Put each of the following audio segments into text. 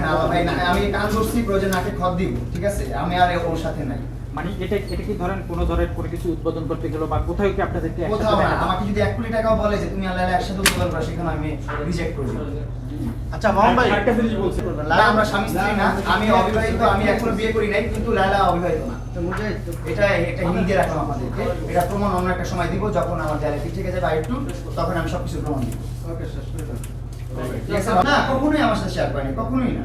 হ্যাঁ ভাই না আমি কান ধরছি প্রয়োজন নাকে খত দিব ঠিক আছে? আমি আর ওর সাথে নাই। মানে এটা এটা কি ধরেন কোনো ধরেন কোনো কিছু উদ্বোধন করতে গেল বা কোথাও কি আপনাদেরকে কোথাও না আমাকে যদি এক কোটি টাকাও বলে যে তুমি আল্লাহ একসাথে করো সেখানে আমি রিজেক্ট করে আচ্ছা মোহন ভাই আরেকটা জিনিস বলছি। লালা আমরা স্বামী স্ত্রী না আমি অবিবাহিত আমি এখনও বিয়ে করি নাই কিন্তু লালা অবিবাহিত না। এটা এটা হিন্দি রাখলাম আপনাদেরকে। এটা প্রমাণ অন্য একটা সময় দিব যখন আমার দেয়ালে ঠিক থেকে যাবে আরেকটু তখন আমি সবকিছু প্রমাণ দিব। ঠিক আছে না কখনোই আমার সাথে শেয়ার করেনি কখনোই না।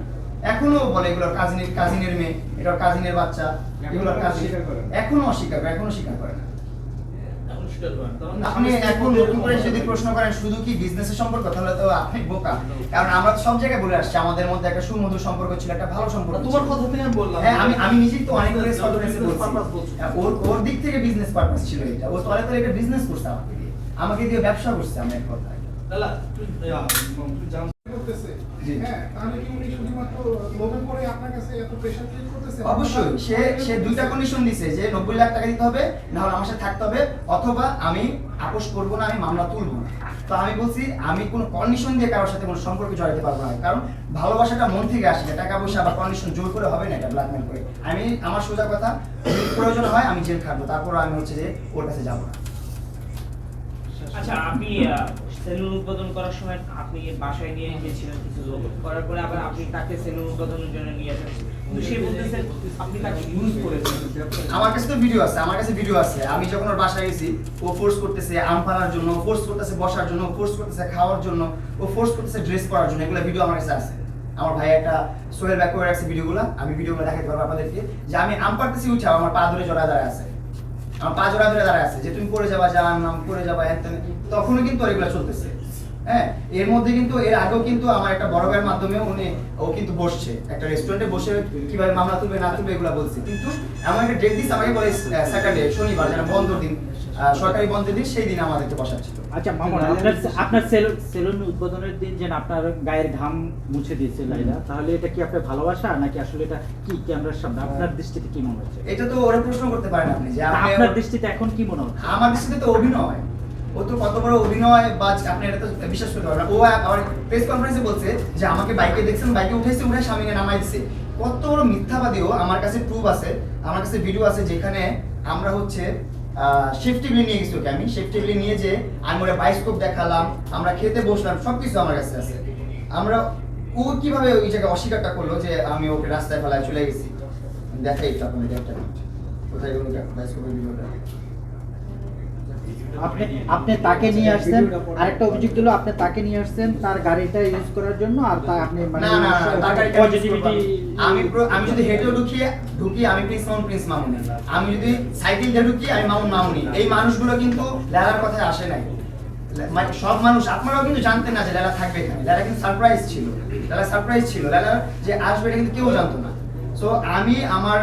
এখনও বলে এগুলোর কাজিনের কাজিনের মেয়ে এটার কাজিনের বাচ্চা এগুলোর কাজিন এখনও অস্বীকার করে এখনও স্বীকার করে না। আপনি এখন নতুন করে যদি প্রশ্ন করেন শুধু কি বিজনেসের সম্পর্ক তাহলে তো আপনি বোকা। কারণ আমরা সব জায়গায় বলে আসছি আমাদের মধ্যে একটা সুমধুর সম্পর্ক ছিল একটা ভালো সম্পর্ক। তোমার কথা থেকে আমি বললাম। হ্যাঁ আমি আমি নিজেই তো অনেক purpose বলছি। ওর ওর দিক থেকে বিজনেস পারপাস ছিল এটা। ও তলে তলে এটা বিজনেস করছে আমাকে দিয়ে আমাকে দিয়ে ব্যবসা করছে আমি এক কথায়। হ্যাঁ অবশ্যই সে সে দুইটা কন্ডিশন দিছে যে নব্বই লাখ টাকা দিতে হবে না হলে আমার সাথে থাকতে হবে অথবা আমি আপোষ করব না আমি মামলা তুলবো না। তো আমি বলছি আমি কোনো কন্ডিশন দিয়ে কারোর সাথে কোনো সম্পর্কে জড়াতে পারব না কারণ ভালোবাসাটা মন থেকে আসে না, টাকা পয়সা বা কন্ডিশন জোর করে হবে না এটা ব্ল্যাকমেল করে। আমি আমার সোজা কথা প্রয়োজন হয় আমি জেল খাটবো তারপর আমি হচ্ছে যে ওর কাছে যাব না। আচ্ছা আপনি সেলুন উদ্বোধন করার সময় আপনি বাসায় নিয়ে গিয়েছিলেন কিছু লোক। করার পরে আবার আপনি তাকে সেলুন উদ্বোধনের জন্য নিয়ে তো ভিডিও আছে, আমার কাছে ভিডিও আছে। আমি যখন ওর বাসায় গেছি, ও ফোর্স করতেছে জন্য ফোর্স বসার জন্য ফোর্স খাওয়ার জন্য, ও ফোর্স করতেছে ড্রেস জন্য, এগুলো ভিডিও আমার কাছে আমার একটা আমি যে আমি আমার পা ধরে জড়া দাঁড়ায় আছে। আমার পা জোড়া ধরে দাঁড়ায় আছে, যে তুমি পড়ে যাবা নাম পড়ে যাবা তখনও কিন্তু আর এগুলো চলতেছে। হ্যাঁ এর মধ্যে কিন্তু এর আগেও কিন্তু আমার একটা বড় ভাইয়ের মাধ্যমে উনি ও কিন্তু বসছে। একটা রেস্টুরেন্টে বসে কীভাবে মামলা তুলবে না তুলবে এগুলো বলছে। কিন্তু একটা ডেট আমাকে বলে স্যাটারডে শনিবার যেটা বন্ধ দিন সরকারি বন্ধের দিন সেই দিন আমাদেরকে বসাচ্ছিল। আচ্ছা মামুন আপনার আপনার সেলুন উদ্বোধনের দিন যে আপনার গায়ের ঘাম মুছে দিয়েছে লাইলা তাহলে এটা কি আপনার ভালোবাসা নাকি আসলে এটা কি ক্যামেরার সামনে আপনার দৃষ্টিতে কি মনে হচ্ছে? এটা তো ওরা প্রশ্ন করতে পারেন আপনি যে আপনি আপনার দৃষ্টিতে এখন কি মনে হচ্ছে? আমার দৃষ্টিতে তো অভিনয়। ও তো কত বড় অভিনয়, বা আপনি এটা তো বিশ্বাস করতে পারবেন ও আবার প্রেস কনফারেন্সে বলছে যে, আমাকে বাইকে দেখছেন, বাইকে উঠেছে উঠে স্বামীকে নামাই কত বড় মিথ্যাবাদীও আমার কাছে প্রুফ আছে, আমার কাছে ভিডিও আছে যেখানে আমরা হচ্ছে নিয়ে গেছি ওকে আমি। সেফটিগুলি নিয়ে যে আমি ওরা বাইস্কোপ দেখালাম, আমরা খেতে বসলাম সব কিছু আমার কাছে আছে। আমরা, ও কীভাবে ওই জায়গায় অস্বীকারটা করল যে, আমি ওকে রাস্তায় ফেলায় চলে গেছি? দেখাই একটু কোথায় বাইস্কোপের ভিডিওটা আপনি আপনি তাকে নিয়ে আসছেন আরেকটা অভিযোগ দিল আপনি তাকে নিয়ে আসছেন তার গাড়িটা ইউজ করার জন্য আর তা আপনি মানে না না তার গাড়িটা। আমি আমি যদি ঢুকি ঢুকি আমি প্রিন্স মামুন প্রিন্স মামুনি। আমি যদি সাইকেল দিয়ে ঢুকি আমি মামুন মামুনি। এই মানুষগুলো কিন্তু লেলার কথায় আসে নাই। মানে সব মানুষ আপনারাও কিন্তু জানতেন না যে লেলা থাকবে এখানে। লেলা কিন্তু সারপ্রাইজ ছিল। লেলা সারপ্রাইজ ছিল। লেলা যে আসবে এটা কিন্তু কেউ জানতো না। সো আমি আমার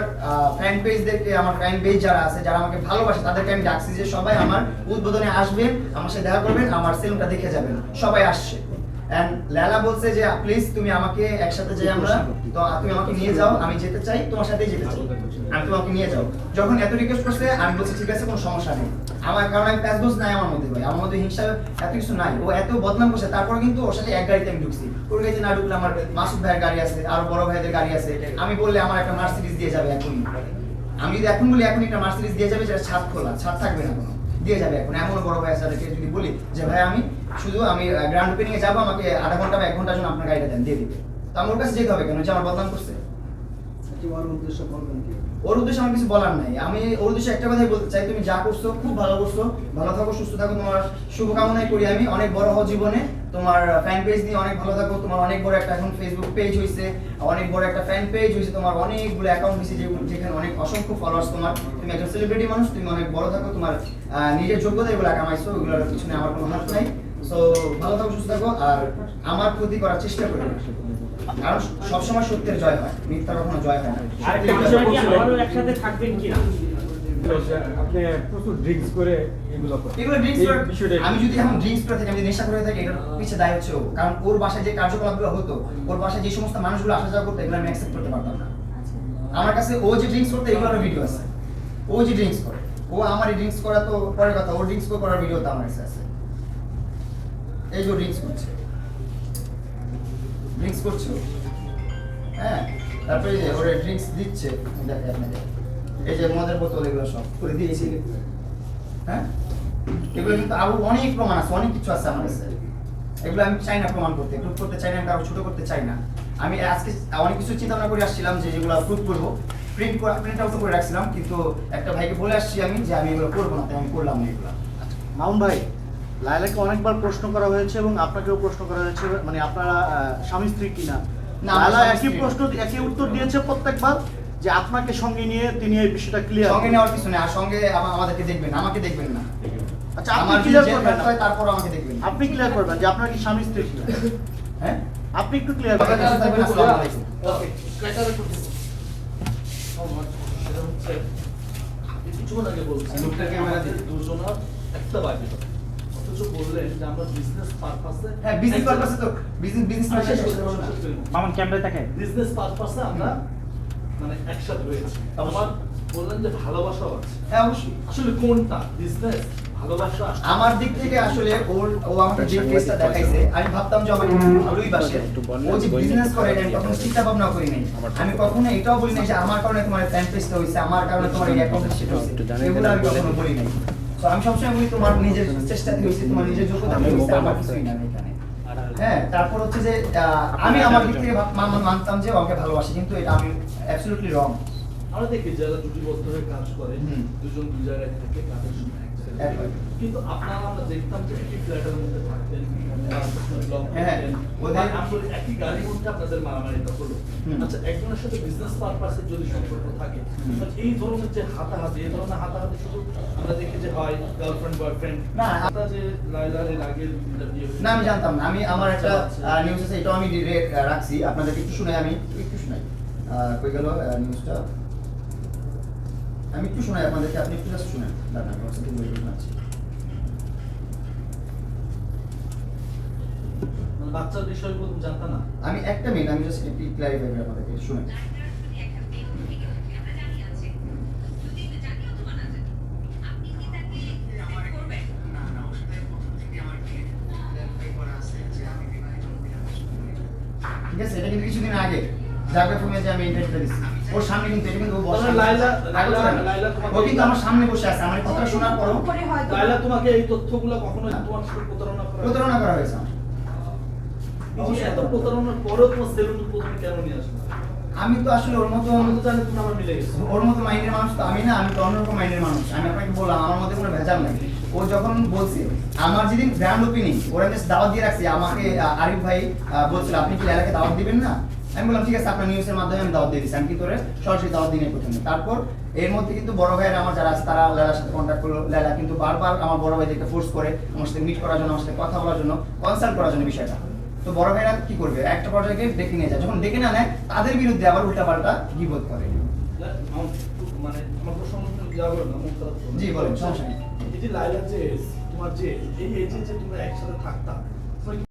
ফ্যান পেজদেরকে আমার ফ্যান পেজ যারা আছে, যারা আমাকে ভালোবাসে, তাদেরকে আমি ডাকছি যে সবাই আমার উদ্বোধনে আসবেন, আমার সাথে দেখা করবেন, আমার সেলুনটা দেখে যাবেন। সবাই আসছে। এন্ড লেলা বলছে যে প্লিজ তুমি আমাকে একসাথে যাই আমরা তো তুমি আমাকে নিয়ে যাও আমি যেতে চাই তোমার সাথেই যেতে চাই। আমি তোমাকে নিয়ে যাও। যখন এত রিকোয়েস্ট করছে আমি বলছি ঠিক আছে কোনো সমস্যা নেই। আমার কারণ আমি প্যাসবোস নাই আমার মধ্যে ভাই। আমার মধ্যে হিংসা এত কিছু নাই। ও এত বদনাম করছে তারপর কিন্তু ওর সাথে এক গাড়িতে আমি ঢুকছি। ওর গাড়িতে না ঢুকলে আমার মাসুদ ভাইয়ের গাড়ি আছে আর বড় ভাইদের গাড়ি আছে। আমি বললে আমার একটা মার্সিডিজ দিয়ে যাবে এখন আমি যদি এখন বলি এখন একটা মার্সিডিজ দিয়ে যাবে যেটা ছাদ খোলা। ছাদ থাকবে না কোনো। দিয়ে যাবে এখন। এমন বড় ভাই আছে তাদেরকে যদি বলি যে ভাই আমি শুধু আমি গ্র্যান্ড ওপেনিং এ যাব আমাকে আধা ঘণ্টা বা এক ঘণ্টার জন্য আপনার গাড়িটা দেন দিয়ে দিবে। তো আমার কাছে যেতে হবে কেন? যে আমার বদনাম করছে। ওর উদ্দেশ্যে আমার কিছু বলার নাই। আমি ওর উদ্দেশ্যে একটা কথাই বলতে চাই তুমি যা করছ খুব ভালো করছ। ভালো থাকো সুস্থ থাকো তোমার শুভকামনাই করি আমি। অনেক বড় হও জীবনে। তোমার ফ্যান পেজ নিয়ে অনেক ভালো থাকো। তোমার অনেক বড় একটা এখন ফেসবুক পেজ হয়েছে অনেক বড় একটা ফ্যান পেজ হয়েছে তোমার অনেকগুলো অ্যাকাউন্ট হয়েছে যেখানে অনেক অসংখ্য ফলোয়ার্স তোমার। তুমি একজন সেলিব্রিটি মানুষ তুমি অনেক বড় থাকো। তোমার নিজের যোগ্যতা এগুলো কামাইছো এগুলোর পিছনে আমার কোনো হাত নাই। সো ভালো থাকো সুস্থ থাকো। আর আমার ক্ষতি করার চেষ্টা করো। কারণ সবসময় সত্যের জয় হয় মিথ্যা কখনো জয় হয় না। একসাথে থাকবেন কিনা? আপনি প্রচুর ড্রিঙ্কস করে এগুলো এগুলো ড্রিঙ্কস করে আমি যদি এখন ড্রিঙ্কস করে থাকি আমি নেশা করে থাকি এটার পিছে দায় হচ্ছে ও। কারণ ওর বাসায় যে কার্যকলাপগুলো হতো ওর বাসায় যে সমস্ত মানুষগুলো আসা যাওয়া করতো এগুলো আমি অ্যাকসেপ্ট করতে পারতাম না। আমার কাছে ও যে ড্রিঙ্কস করতো এগুলোর ভিডিও আছে। ও যে ড্রিঙ্কস করে ও আমার এই ড্রিঙ্কস করা তো পরের কথা ও ড্রিঙ্কস করার ভিডিও তো আমার কাছে আছে। এই যে ড্রিঙ্কস করছে। ড্রিঙ্কস করছে? ও। তারপরে যে ওরা ড্রিঙ্কস দিচ্ছে দেখে আপনাদের এই যে মদের বোতল এগুলো সব। করে দিয়েছি। হ্যাঁ? এগুলো কিন্তু আরও অনেক প্রমাণ আছে অনেক কিছু আছে আমার কাছে। এগুলো আমি চাই না প্রমাণ করতে প্রুফ করতে চাই না আমি কারও ছোট করতে চাই না। আমি আজকে অনেক কিছু চিন্তা ভাবনা করে আসছিলাম যে যেগুলো প্রুফ করব। প্রিন্ট করে প্রিন্ট আউট করে রাখছিলাম কিন্তু একটা ভাইকে বলে আসছি আমি যে আমি এগুলো করব না তাই আমি করলাম না এগুলো। মামুন ভাই লায়লাকে অনেকবার প্রশ্ন করা হয়েছে এবং আপনাকেও প্রশ্ন করা হয়েছে মানে আপনারা স্বামী স্ত্রী কিনা? না, লায়লা একই প্রশ্ন একই উত্তর দিয়েছে প্রত্যেকবার যে আপনাকে সঙ্গে নিয়ে তিনি এই বিষয়টা ক্লিয়ার সঙ্গে নেওয়ার কিছু নেই আর সঙ্গে আমাদেরকে দেখবেন আমাকে দেখবেন না। আচ্ছা আপনি ক্লিয়ার করবেন তারপর আমাকে দেখবেন। আপনি ক্লিয়ার করবেন যে আপনার কি স্বামী স্ত্রী কিনা? হ্যাঁ? আপনি একটু ক্লিয়ার করবেন। আসসালামু আলাইকুম। সেটা হচ্ছে আপনি কিছুক্ষণ আগে বলছেন লোকটা ক্যামেরা দিয়ে। দুজনের একটা বাকি অথচ বললেন যে আমরা বিজনেস পারপাসে হ্যাঁ বিজনেস পারপাসে তো বিজনেস বিজনেস শেষ করতে পারব না। মামুন বিজনেস পারপাসে আমরা মানে একসাথে রয়েছি আবার বললেন যে ভালোবাসাও আছে হ্যাঁ অবশ্যই আসলে কোনটা বিজনেস ভালোবাসা আমার দিক থেকে আসলে ওর ও আমাকে যে ফেসটা দেখাইছে আমি ভাবতাম যে আমাকে ভালোই বাসে ও যে বিজনেস করে আমি কখনো চিন্তা ভাবনা করি নাই আমি কখনো এটাও বলি নাই যে আমার কারণে তোমার ফ্যান পেজটা হইছে আমার কারণে তোমার এই অ্যাকাউন্ট সেটা হইছে এগুলো আমি কখনো বলি নাই তো আমি সবসময় বলি তোমার নিজের চেষ্টা হইছে তোমার নিজের যোগ্যতা হইছে আমার কিছুই না এখানে হ্যাঁ তারপর হচ্ছে যে আহ, আমি আমার দিক থেকে মানতাম যে ওকে ভালোবাসি কিন্তু এটা আমি অ্যাবসলিউটলি রং আমরা দেখি যারা জুটিবদ্ধ হয়ে কাজ করে হুম। দুজন দুই জায়গায় থাকে জায়গায় একবার। কিন্তু আপনারা আমরা দেখতাম যে একই ফ্ল্যাটের মধ্যে থাকতেন হ্যাঁ, একই গাড়ির মধ্যে আপনাদের মারামারিটা হলো। আচ্ছা একজনের সাথে বিজনেস পারপাসে যদি সম্পর্ক থাকে এই ধরনের যে হাতাহাতি এই ধরনের হাতাহাতি শুধু আমরা দেখি যে হয় গার্লফ্রেন্ড বয়ফ্রেন্ড না, হাতা যে লাইলার এর আগের না আমি জানতাম না। আমি আমার একটা নিউজ আছে এটাও আমি রাখছি। আপনাদেরকে একটু শুনাই আমি একটু শুনাই। আহ, কই গেল নিউজটা আমি একটু শোনাই আপনাদেরকে আপনি একটু জাস্ট শুনেন। দাঁড়ান আমি এ বলে শোনাচ্ছি মানে বাচ্চার বিষয়গুলো জানতা না। আমি একটা মিনিট আমি জাস্ট একটু ক্লারিফাই করে আপনাদেরকে শুনেন ঠিক আছে এটা কিন্তু কিছুদিন আগে জাগরে ফোনে যে আমি ইন্টারভিউটা দিচ্ছি। ওর সামনে কিন্তু এটা কিন্তু ও বসে লাইলা তোমাকে ও কিন্তু আমার সামনে বসে আছে আমার কথাটা শোনার পরও লাইলা তোমাকে এই তথ্যগুলো কখনো তোমার সাথে প্রতারণা করা প্রতারণা করা হয়েছে। আমার। এত প্রতারণার পরেও তোমার সেলুন প্রথমে কেন নিয়ে আসলো আমি তো আসলে ওর মতো আমি তো জানি তুমি আমার মিলে গেছো। ওর মতো মাইন্ডের মানুষ তো আমি না আমি তো অন্যরকম মাইন্ডের মানুষ। আমি আপনাকে বললাম আমার মধ্যে কোনো ভেজাল নাই। ও যখন বলছে আমার যেদিন গ্র্যান্ড ওপেনিং ওরা জাস্ট দাওয়াত দিয়ে রাখছে আমাকে আরিফ ভাই বলছিল আপনি কি লেলাকে দাওয়াত দিবেন না? আমি বললাম, ঠিক আছে, আপনার নিউজের মাধ্যমে আমি দাওয়াত দিয়ে দিচ্ছি। আমি কি করে? সরাসরি দাওয়াত দিই নাই প্রথমে। তারপর এর মধ্যে কিন্তু বড় ভাইয়ের আমার যারা আছে, তারা লেলার সাথে কন্ট্যাক্ট করল। লেলা কিন্তু বারবার আমার বড় ভাইদেরকে ফোর্স করে আমার সাথে মিট করার জন্য, আমার সাথে কথা বলার জন্য কনসাল্ট করার জন্য বিষয়টা। তো বড় ভাইরা কি করবে? একটা পর্যায়ে ডেকে নিয়ে যায়। যখন ডেকে না নেয়, তাদের বিরুদ্ধে আবার উল্টাপাল্টা বিপদ করে। মানে আমার। জি, বলেন, সমস্যা নেই। এই যে লাইলা যে তোমার যে এই এজে যে তোমরা একসাথে থাকতাম